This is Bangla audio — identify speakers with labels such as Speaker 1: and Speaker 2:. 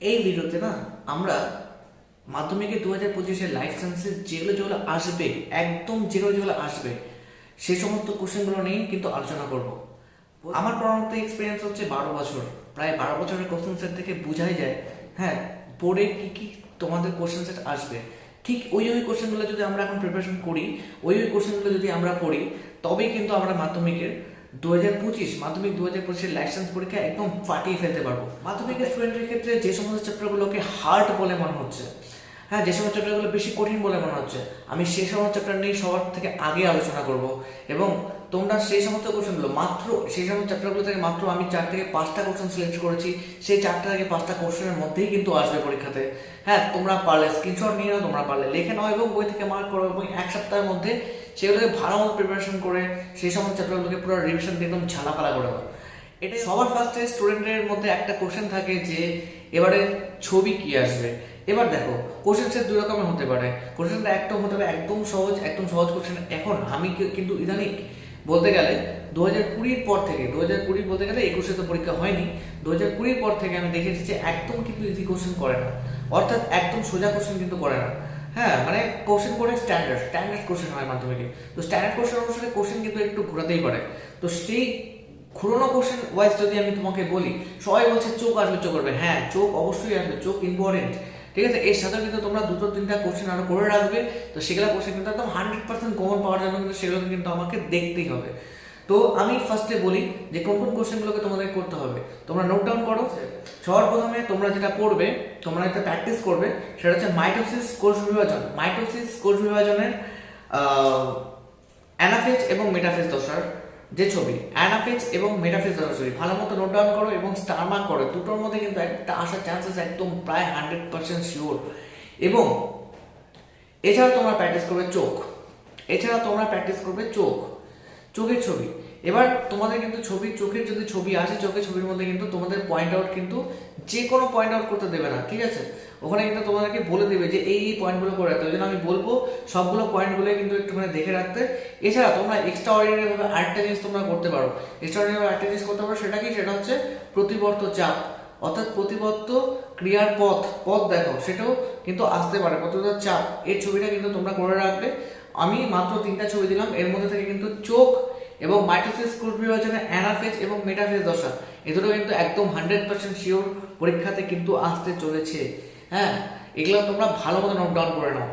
Speaker 1: এই ভিডিওতে না আমরা মাধ্যমিকে দু হাজার পঁচিশের লাইফ সায়েন্সের যেগুলো যেগুলো আসবে, একদম যেগুলো যেগুলো আসবে, সে সমস্ত কোশ্চেনগুলো নিয়েই কিন্তু আলোচনা করব। আমার পড়ানোতে এক্সপিরিয়েন্স হচ্ছে বারো বছর। প্রায় বারো বছরের কোশ্চেন সেট থেকে বোঝাই যায় হ্যাঁ পড়ে কি কি তোমাদের কোশ্চেন সেট আসবে। ঠিক ওই ওই কোশ্চেনগুলো যদি আমরা এখন প্রিপারেশন করি, ওই ওই কোশ্চেনগুলো যদি আমরা পড়ি তবেই কিন্তু আমরা মাধ্যমিকের দু হাজার পঁচিশ মাধ্যমিক দু হাজার পঁচিশের লাইসেন্স পরীক্ষা একদম ফাটিয়ে ফেলতে পারব। মাধ্যমিক স্টুডেন্টের ক্ষেত্রে যে সমস্ত চ্যাপ্টারগুলোকে হার্ড বলে মনে হচ্ছে হ্যাঁ যে সমস্ত চ্যাপ্টারগুলো বেশি কঠিন বলে মনে হচ্ছে, আমি সেই সমস্ত চ্যাপ্টার নিয়ে সবার থেকে আগে আলোচনা করব। এবং তোমরা সেই সমস্ত কোশ্চেনগুলো মাত্র সেই সমস্ত চ্যাপ্টারগুলো থেকে মাত্র আমি চার থেকে পাঁচটা কোশ্চেন সিলেক্ট করেছি, সেই চারটা থেকে পাঁচটা কোশ্চেনের মধ্যেই কিন্তু আসবে পরীক্ষাতে। হ্যাঁ তোমরা পারলে স্ক্রিনশট নিয়ে নাও, তোমরা পারলে লিখে নাও এবং বই থেকে মার্ক করো এবং এক সপ্তাহের মধ্যে সেগুলোকে ভালো মতো প্রিপারেশন করে সেই সমস্ত চ্যাপ্টারগুলোকে পুরো রিভিশন একদম ঝালাপালা করে দাও এটা সবার ফার্স্টে স্টুডেন্টের মধ্যে একটা কোশ্চেন থাকে যে, এবারে ছবি কি আসবে? এবার দেখো কোশ্চেন সেট দুই রকমের হতে পারে। কোশ্চেনটা একদম হতে পারে একদম সহজ একদম সহজ কোশ্চেন এখন আমি কিন্তু ইদানিং বলতে গেলে দু হাজার কুড়ির পর থেকে দু হাজার কুড়ি বলতে গেলে একুশে তো পরীক্ষা হয়নি দু হাজার কুড়ির পর থেকে আমি দেখেছি যে একদম কিন্তু ইজি কোশ্চেন করে না। অর্থাৎ একদম সোজা কোশ্চেন কিন্তু করে না। হ্যাঁ মানে কোশ্চেন করে স্ট্যান্ডার্ড স্ট্যান্ডার্ড কোশ্চেন হয় মাধ্যমিকে। তো স্ট্যান্ডার্ড কোশ্চেন অনুসারে কোশ্চেন কিন্তু একটু ঘোরাতেই পারে। তো সেই ঘুরোনো কোশ্চেন ওয়াইজ যদি আমি তোমাকে বলি, সবাই বলছে চোখ আসবে, চোখ করবে। হ্যাঁ চোখ অবশ্যই আসবে, চোখ ইম্পর্টেন্ট ঠিক আছে? এর সাথে কিন্তু তোমরা দুটো তিনটা কোশ্চেন আরও করে রাখবে। তো সেগুলো কোশ্চেন কিন্তু একদম হান্ড্রেড পার্সেন্ট কমন পাওয়ার জন্য কিন্তু সেগুলো কিন্তু আমাকে দেখতেই হবে। তো আমি ফার্স্টে বলি যে কোন কোন কোশ্চেনগুলোকে তোমাদের করতে হবে। তোমরা নোট ডাউন করো। সবার প্রথমে তোমরা যেটা করবে, তোমরা একটা প্র্যাকটিস করবে, সেটা হচ্ছে মাইটোসিস কোষ বিভাজন। মাইটোসিস কোষ বিভাজনের অ্যানাফেজ এবং মেটাফেজ দশার যে ছবি, অ্যানাফেজ এবং মেটাফেজ ছবি, ভালো মতো নোট ডাউন করো এবং স্টার মার্ক করো দুটোর মধ্যে কিন্তু একটা আসার চান্সেস একদম প্রায় হান্ড্রেড পার্সেন্ট শিওর এবং এছাড়া তোমরা প্র্যাকটিস করবে চোখ, এছাড়া তোমরা প্র্যাকটিস করবে চোখ। চোখের ছবি। এবার তোমাদের কিন্তু ছবি, চোখের যদি ছবি আসে, চোখের ছবির মধ্যে কিন্তু তোমাদের পয়েন্ট আউট কিন্তু যে কোনো পয়েন্ট আউট করতে দেবে না, ঠিক আছে? ওখানে কিন্তু তোমাদেরকে বলে দেবে যে এই এই পয়েন্টগুলো করে রাখতে। ওই জন্য আমি বলব, সবগুলো পয়েন্টগুলো কিন্তু একটুখানি দেখে রাখতে। এছাড়া তোমরা এক্সট্রা অর্ডিনারি ভাবে আরেকটা জিনিস তোমরা করতে পারো। এক্সট্রা অর্ডিনারি আরেকটা জিনিস করতে পারো, সেটা কি? সেটা হচ্ছে প্রতিবর্ত চাপ। অর্থাৎ প্রতিবর্ত ক্রিয়ার পথ পথ দেখো, সেটাও কিন্তু আসতে পারে, প্রতিবর্ত চাপ। এর ছবিটা কিন্তু তোমরা করে রাখবে। আমি মাত্র তিনটা ছবি দিলাম, এর মধ্যে থেকে কিন্তু চোখ এবং মাইটোসিস কোষ বিভাজনে অ্যানাফেজ এবং মেটাফেজ দশা এ দুটো কিন্তু একদম হান্ড্রেড পার্সেন্ট শিওর পরীক্ষাতে কিন্তু আসতে চলেছে। হ্যাঁ এগুলো তোমরা ভালো মতো নোট ডাউন করে নাও।